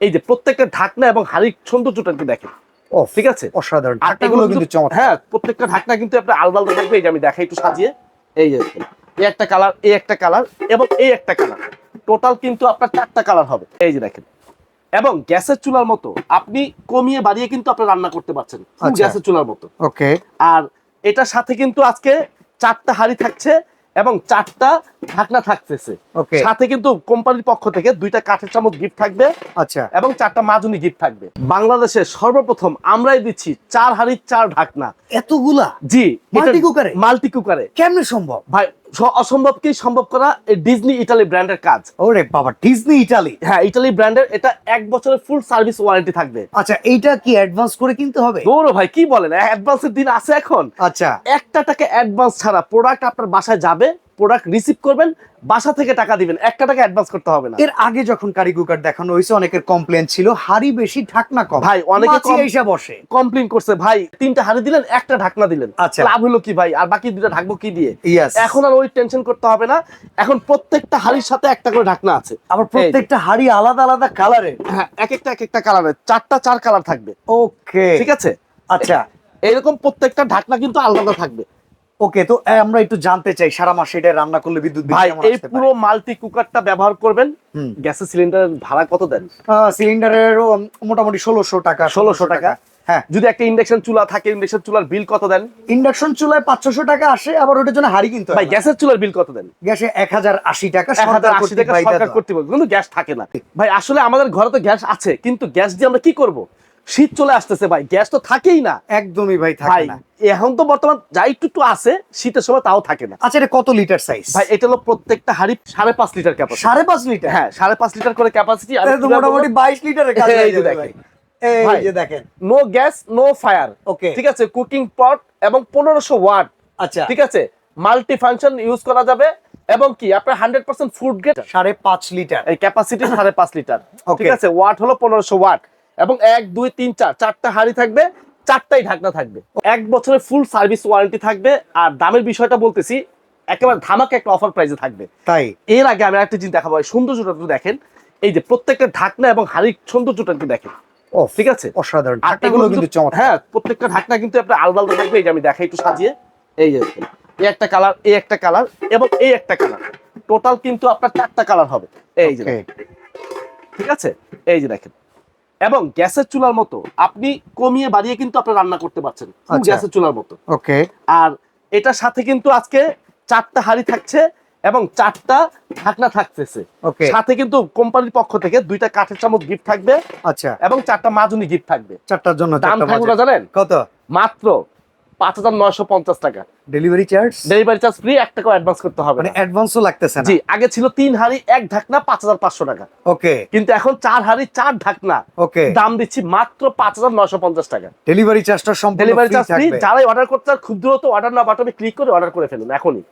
এই যে প্রত্যেকটা ঢাকনা এবং হাড়ির সৌন্দর্যটা একটু দেখেন। ও ঠিক আছে? অসাধারণ। ঢাকনাগুলো কিন্তু চমৎকার। হ্যাঁ প্রত্যেকটা ঢাকনা কিন্তু আপনার আলাদা আলাদা থাকবে এই যে আমি দেখাই একটু সাজিয়ে। এই যে এই একটা কালার এই একটা কালার এবং এই একটা কালার। টোটাল কিন্তু আপনার চারটা কালার হবে। এই যে দেখেন। এবং গ্যাসের চুলার মতো আপনি কমিয়ে বাড়িয়ে কিন্তু আপনি রান্না করতে পারছেন আচ্ছা। গ্যাসের চুলার মতো। ওকে। আর এটার সাথে কিন্তু আজকে চারটা হাড়ি থাকছে এবং চারটা ঢাকনা থাকতেছে। সাথে কিন্তু কোম্পানির পক্ষ থেকে দুইটা কাঠের চামচ গিফট থাকবে আচ্ছা। এবং চারটা মাজুনি গিফট থাকবে। বাংলাদেশে সর্বপ্রথম আমরাই দিচ্ছি চার হাড়ির চার ঢাকনা। এতগুলা? জি Multi cooker-এ? মাল্টি কুকারে। কেমনে সম্ভব? ভাই অসম্ভবকেই সম্ভব করা ডিজনি ইটালি ব্র্যান্ডের কাজ। ওরে বাবা ডিজনি ইটালি হ্যাঁ ইটালি ব্র্যান্ডের এটা এক বছরের ফুল সার্ভিস ওয়ারেন্টি থাকবে। আচ্ছা এইটা কি অ্যাডভান্স করে কিনতে হবে? গৌরব ভাই কি বলেন? অ্যাডভান্সের দিন আছে এখন। আচ্ছা। একটা টাকা অ্যাডভান্স ছাড়া প্রোডাক্ট আপনার বাসায় যাবে প্রোডাক্ট রিসিভ করবেন বাসা থেকে টাকা দিবেন। একটা টাকা অ্যাডভান্স করতে হবে না। এর আগে যখন কারি কুকার দেখানো হয়েছে অনেকের কমপ্লেন ছিল হাড়ি বেশি ঢাকনা কম। ভাই, অনেকে এসে বসে। কমপ্লেন করছে ভাই তিনটা হাড়ি দিলেন একটা ঢাকনা দিলেন। আচ্ছা। লাভ হলো কি ভাই? আর বাকি দুটো ঢাকবো কি দিয়ে? ইয়েস এখন আর ওই টেনশন করতে হবে না। এখন প্রত্যেকটা হাড়ির সাথে একটা করে ঢাকনা আছে। আবার প্রত্যেকটা হাড়ি আলাদা আলাদা কালারের হ্যাঁ এক একটা এক একটা কালারের চারটা চার কালার থাকবে। ওকে ঠিক আছে? আচ্ছা। এরকম প্রত্যেকটা ঢাকনা কিন্তু আলাদা থাকবে। ওকে তো আমরা একটু জানতে চাই সারা মাসে এটা রান্না করলে বিদ্যুৎ ভাই এই পুরো মাল্টি কুকারটা ব্যবহার করবেন গ্যাসের সিলিন্ডারের ভাড়া কত দেন? সিলিন্ডারের মোটামুটি ষোলোশো টাকা ষোলোশো টাকা। হ্যাঁ। যদি একটা ইন্ডাকশন চুলা থাকে ইন্ডাকশন চুলার বিল কত দেন? ইন্ডাকশন চুলায় পাঁচশো টাকা আসে আবার ওটার জন্য হাড়ি কিনতে ভাই গ্যাসের চুলার বিল কত দেন? গ্যাসে এক হাজার আশি টাকা সরকার আশি টাকা সরকার কর্তৃপক্ষ কিন্তু গ্যাস থাকে না। ভাই আসলে আমাদের ঘরে তো গ্যাস আছে কিন্তু গ্যাস দিয়ে আমরা কি করব? শীত চলে আসতেছে ভাই গ্যাস তো থাকেই না। একদমই ভাই থাকে না। এখন তো বর্তমান যা একটু একটু আছে শীতের সময় তাও থাকে না। আচ্ছা এটা কত লিটার সাইজ ভাই এটা হলো প্রত্যেকটা হাড়ি সাড়ে পাঁচ লিটার ক্যাপাসিটি সাড়ে পাঁচ লিটার হ্যাঁ সাড়ে পাঁচ লিটার করে ক্যাপাসিটি মোটামুটি বাইশ লিটারের যাবে দেখেন। এই যে দেখেন। No gas no fire okay ঠিক আছে কুকিং পট এবং পনেরোশো ওয়াট আচ্ছা। ঠিক আছে মাল্টি ফাংশন ইউজ করা যাবে এবং কি আপনার হান্ড্রেড পার্সেন্ট ফুড গেট সাড়ে পাঁচ লিটার এই ক্যাপাসিটি সাড়ে পাঁচ লিটার. ঠিক আছে ওয়াট হলো পনেরোশো ওয়াট এবং এক দুই তিন চার চারটা হাড়ি থাকবে চারটাই ঢাকনা থাকবে। এক বছরের ফুল সার্ভিস ওয়ারেন্টি থাকবে আর দামের বিষয়টা বলতেছি একেবারে ধামাকে একটা অফার প্রাইসে থাকবে। তাই? এর আগে আমি একটা জিনিস দেখাবো সৌন্দর্যটা একটু দেখেন। এই যে প্রত্যেকটা ঢাকনা এবং হাড়ির সৌন্দর্যটা একটু দেখেন। ও ঠিক আছে? অসাধারণ। ঢাকনাগুলো কিন্তু চমৎকার। হ্যাঁ প্রত্যেকটা ঢাকনা কিন্তু আপনার আলাদা আলাদা থাকবে এই যে আমি দেখাই একটু সাজিয়ে। এই যে এই একটা কালার এই একটা কালার এবং এই একটা কালার টোটাল কিন্তু আপনার চারটা কালার হবে। এই যে। ঠিক আছে? এই যে দেখেন। এবং গ্যাসের চুলার মতো আপনি কমিয়ে বাড়িয়ে কিন্তু আপনি রান্না করতে পারছেন আচ্ছা। গ্যাসের চুলার মতো। ওকে। আর এটার সাথে কিন্তু আজকে চারটা হাড়ি থাকছে এবং চারটা ঢাকনা থাকতেছে। ওকে। সাথে কিন্তু কোম্পানির পক্ষ থেকে দুইটা কাঠের চামচ গিফট থাকবে আচ্ছা। এবং চারটা মাজুনি গিফট থাকবে। চারটার জন্য দাম থাকবে জানেন? কত? মাত্র পাঁচ হাজার নয়শো পঞ্চাশ টাকা। Delivery charge delivery charge free এক টাকা অ্যাডভান্স করতে হবে মানে অ্যাডভান্সও লাগতেছে না? জি আগে ছিল তিন হাড়ি এক ঢাকনা পাঁচ হাজার পাঁচশো টাকা। ওকে কিন্তু এখন চার হাড়ি চার ঢাকনা। ওকে দাম দিচ্ছি মাত্র পাঁচ হাজার নয়শো পঞ্চাশ টাকা। ডেলিভারি চার্জটা সম্পূর্ণ ডেলিভারি চার্জ ফ্রি যারাই অর্ডার করতে খুব দ্রুত অর্ডার না বাটনে ক্লিক করে অর্ডার করে ফেলুন এখনই।